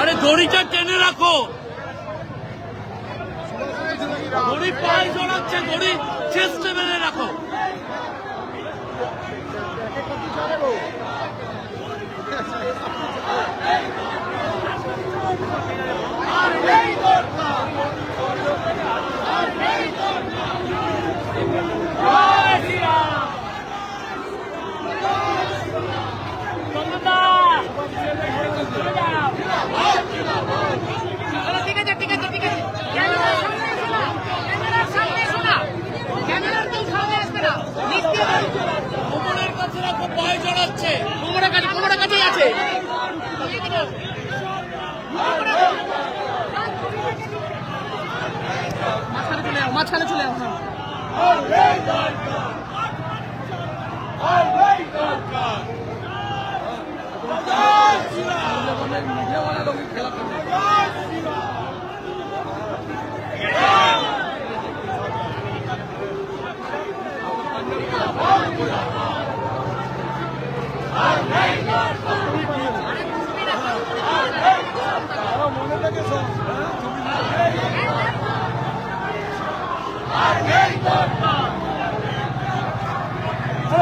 আরে দড়িটা টেনে রাখো। দড়ি পায়ে জড়াচ্ছে দড়ি চেস্টে বেড়ে রাখো।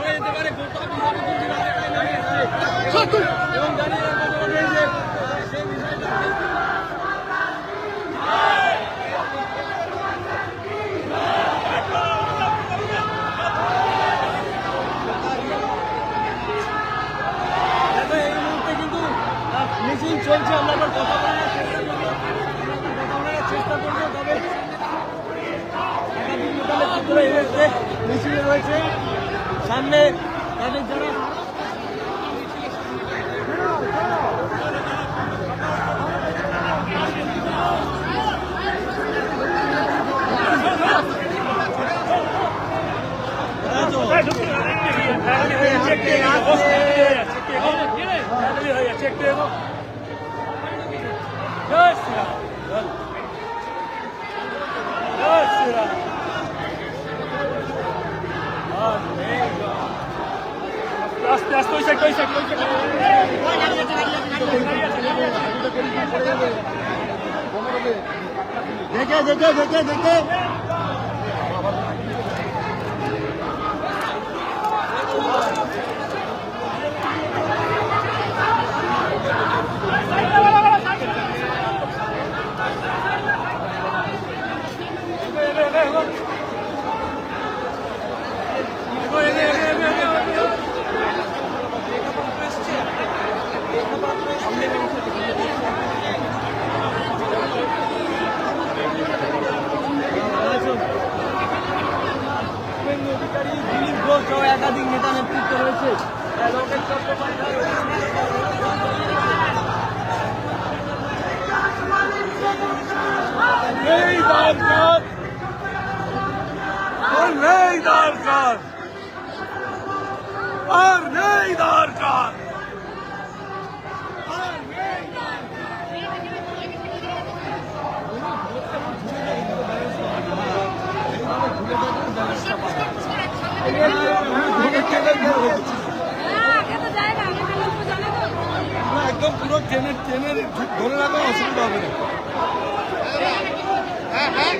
হয়ে যেতে পারে গোটা বিশ্ববিদ্যালয় রাস্তায় নামিয়ে চলছে, আমরা আবার কথা বলার চেষ্টা করব। তবে মিছিলে রয়েছে। সামনে তাদের যারা দেখে দেখে দেখে দেখে। দরকার আর নেই দরকার আর নেই দরকার একদম পুরো ট্রেনের ট্রেনের ধরে রাখা অসুবিধা হবে না Huh? Huh?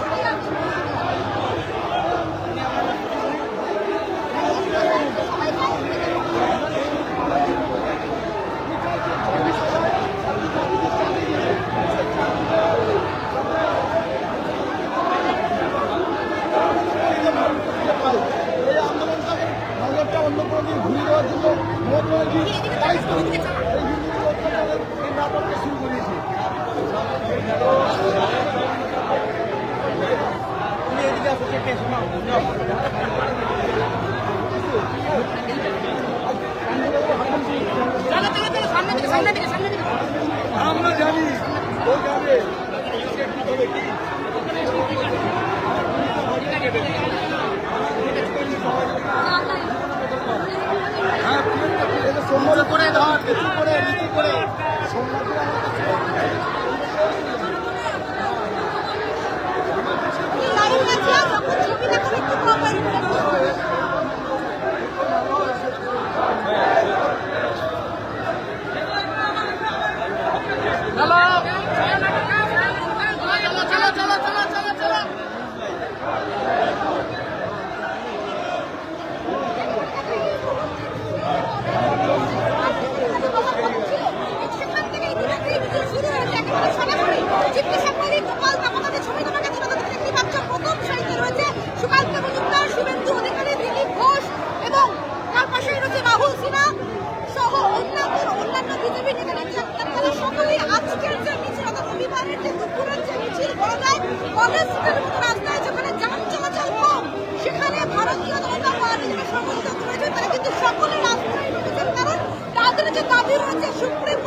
নদী ঘুরে দেওয়ার জন্য মোটরজি নাটককে শুরু করেছি। সামনে থেকে সামনে থেকে বলি আজকের যে মিছিল অর্থাৎ রবিবারের যে দুপুরের যে মিছিল বলা যায় কলেজ স্ট্রিটের মতো রাস্তায় যেখানে যান চলাচল কম, সেখানে ভারতীয় জনতা পার্টি যারা সমর্থিত করেছে তারা কিন্তু সকলে রাস্তায় ঢুকেছেন কারণ তাদের যে দাবি রয়েছে, সুপ্রিম